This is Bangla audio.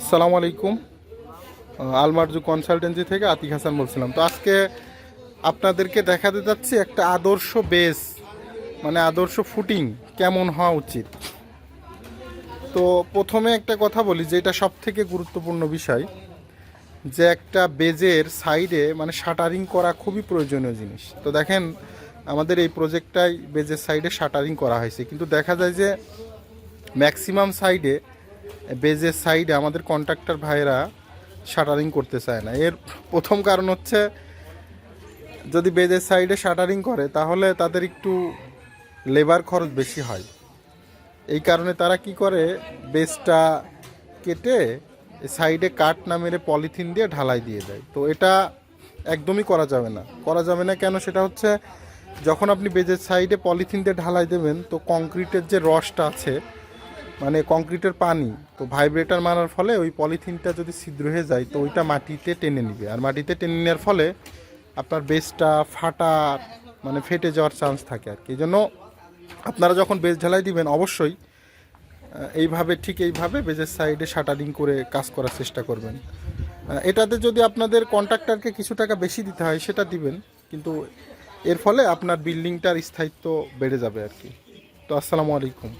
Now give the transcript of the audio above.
আসসালামু আলাইকুম। আলমারজু কনসালটেন্সি থেকে আতিক হাসান বলছিলাম। তো আজকে আপনাদেরকে দেখাতে যাচ্ছি একটা আদর্শ বেস মানে আদর্শ ফুটিং কেমন হওয়া উচিত। তো প্রথমে একটা কথা বলি, যে এটা সব থেকে গুরুত্বপূর্ণ বিষয়, যে একটা বেজের সাইডে মানে শাটারিং করা খুবই প্রয়োজনীয় জিনিস। তো দেখেন, আমাদের এই প্রজেক্টটাই বেজের সাইডে শাটারিং করা হয়েছে। কিন্তু দেখা যায় যে, ম্যাক্সিমাম সাইডে বেজের সাইডে আমাদের কন্ট্রাক্টর ভাইয়েরা শাটারিং করতে চায় না। এর প্রথম কারণ হচ্ছে, যদি বেজের সাইডে শাটারিং করে, তাহলে তাদের একটু লেবার খরচ বেশি হয়। এই কারণে তারা কি করে, বেজটা কেটে সাইডে কাট না মেরে পলিথিন দিয়ে ঢালাই দিয়ে দেয়। তো এটা একদমই করা যাবে না। করা যাবে না কেন? সেটা হচ্ছে, যখন আপনি বেজের সাইডে পলিথিন দিয়ে ঢালাই দেবেন, তো কংক্রিটের যে রসটা আছে মানে কংক্রিটের পানি, তো ভাইব্রেটার মারার ফলে ওই পলিথিনটা যদি ছিদ্র হয়ে যায়, তো ওইটা মাটিতে টেনে নিবে। আর মাটিতে টেনে নেওয়ার ফলে আপনার বেসটা ফাটা মানে ফেটে যাওয়ার চান্স থাকে আর কি। এই জন্য আপনারা যখন বেস ঢালাই দিবেন, অবশ্যই এইভাবে, ঠিক এইভাবে বেজের সাইডে শাটারিং করে কাজ করার চেষ্টা করবেন। এটাতে যদি আপনাদের কন্ট্রাক্টরকে কিছু টাকা বেশি দিতে হয়, সেটা দিবেন, কিন্তু এর ফলে আপনার বিল্ডিংটার স্থায়িত্ব বেড়ে যাবে আর কি। তো আসসালামু আলাইকুম।